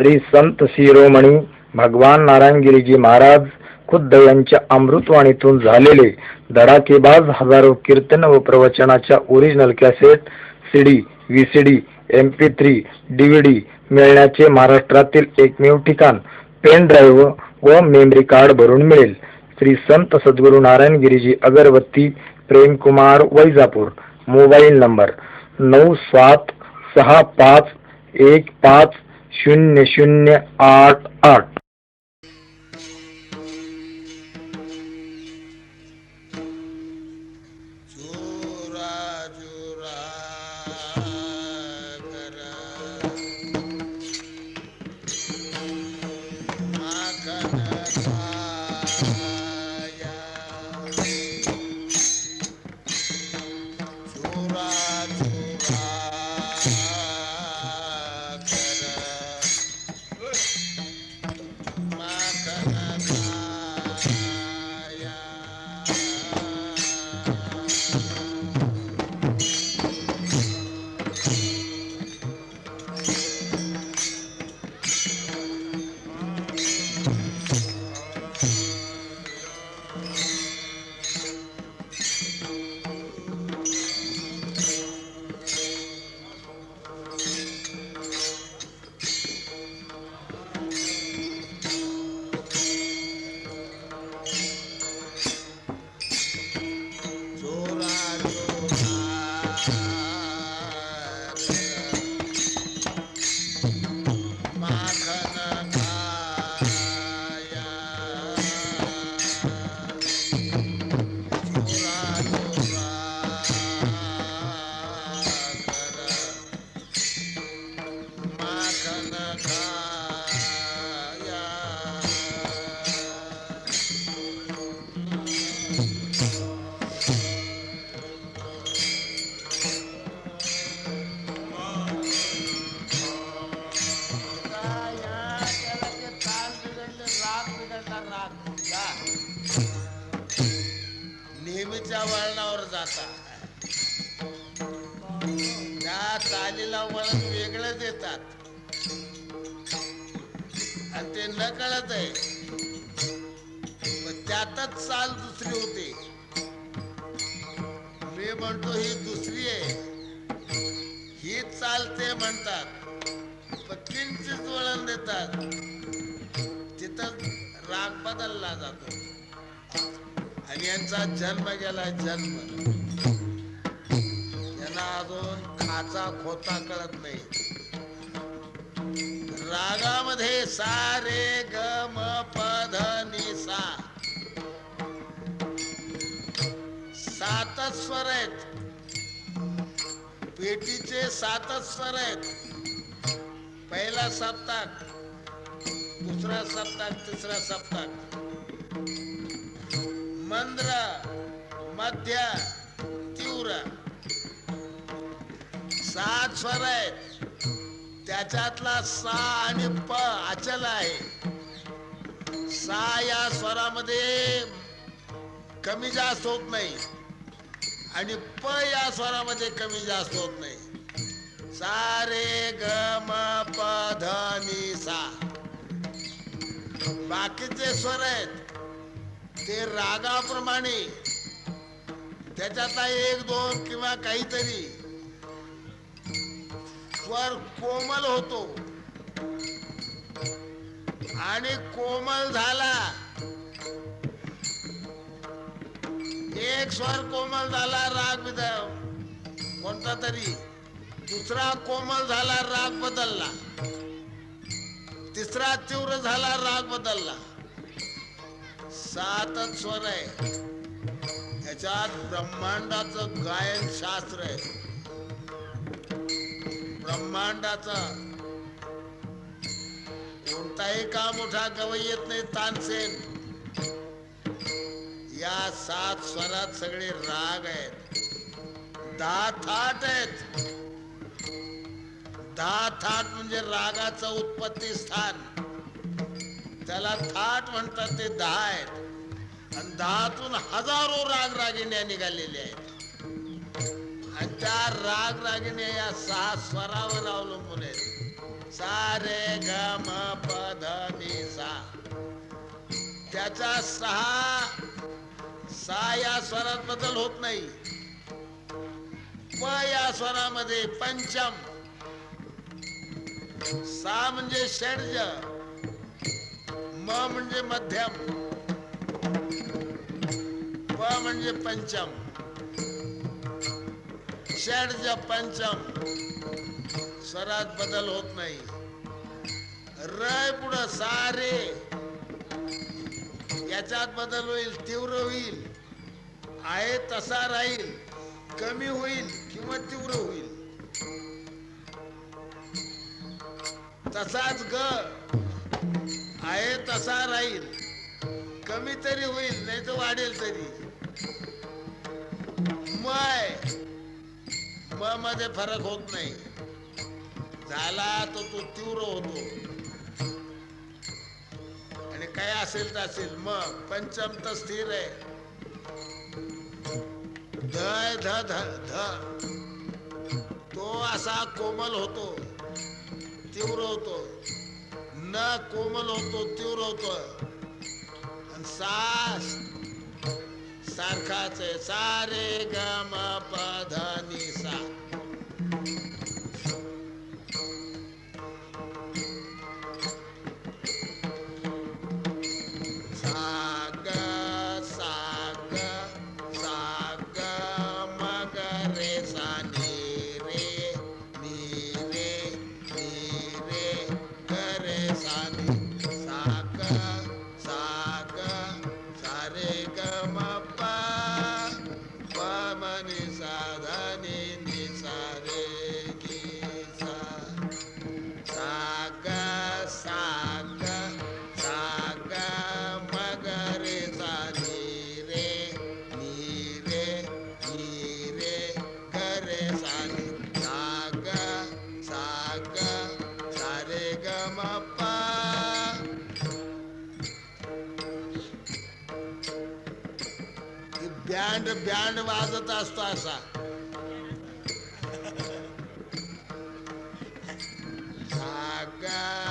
श्री संत शिरोमणी भगवान नारायणगिरीजी महाराज खुद्द यांच्या अमृतवाणीतून झालेले धडाकेबाज हजारो कीर्तन व प्रवचनाच्या original cassette CD VCD M P three DVD मिळण्याचे महाराष्ट्रातील एकमेव ठिकाण पेन ड्राईव्ह व मेमरी कार्ड भरून मिळेल. श्री संत सद्गुरु नारायणगिरीजी अगरबत्ती प्रेमकुमार वैजापूर. मोबाईल नंबर नऊ सात सहा पाच एक पाच शून्य शून्य आठ आठ. त्या वळण वेगळं देतात. आणि ते न कळत आहे. पण त्यातच चाल दुसरी होते. मी म्हणतो ही दुसरी आहे. ही चाल ते म्हणतात. पण किंचित वळण देतात. तिथं राग बदलला जातो. आणि यांचा जन्म गेला जन्म. काचा खोता कळत नाही. रागामध्ये सा रे ग म प नि सा सातच स्वर आहेत. पेटीचे सातच स्वर आहेत. पहिला सप्ताक दुसरा सप्ताक तिसरा सप्ताक मंद्र मध्य तीव्र. सात स्वर आहेत त्याच्यातला सा आणि प अचल आहे. सा या स्वरामध्ये कमी जास्त होत नाही. आणि प या स्वरामध्ये कमी जास्त होत नाही. सा रे ग म प ध नि सा. बाकीचे स्वर आहेत. ते रागाप्रमाणे. त्याच्यातला एक दोन किंवा काहीतरी. स्वर कोमल होतो. आणि कोमल झाला. एक स्वर कोमल झाला राग विध कोणता तरी. दुसरा कोमल झाला राग बदलला. तिसरा तीव्र झाला राग बदलला. सातच स्वर आहे. याच्यात ब्रह्मांडाचं गायन शास्त्र आहे. ब्रह्मांडाचा. कोणताही काम उठा गवई येत नाही तानसेन या सात स्वरात सगळे राग आहेत. दहा थाट आहेत. दहा थाट म्हणजे रागाचं उत्पत्ती स्थान. त्याला थाट म्हणतात ते दहा आहेत. आणि दहातून हजारो राग रागिण्या निघालेल्या आहेत. आणि त्या राग रागिने या सहा स्वरावर अवलंबून आहेत सा रे ग म प ध नि सा त्याचा सहा सा या स्वरात बदल होत नाही. प या स्वरामध्ये पंचम. सा म्हणजे षडज. म म्हणजे मध्यम. प म्हणजे पंचम. षडज पंचम. स्वरात बदल होत नाही. रय पुढं सारे. याच्यात बदल होईल तीव्र होईल. आहे तसा राहील कमी होईल किंवा तीव्र होईल. तसाच ग. आहे तसा राहील कमी तरी होईल नाही तर वाढेल तरी. मय. भावामध्ये मध्ये फरक होत नाही. झाला तो तो तीव्र होतो. आणि काय असेल तर असेल. मग पंचम तर स्थिर आहे. ध ध ध ध. तो असा कोमल होतो. तीव्र होतो. न कोमल होतो तीव्र होतो. आणि सा सारखाच आहे. सा रे ग सा. बाप्पा. बँड बँड वाजत असतो असा. सागा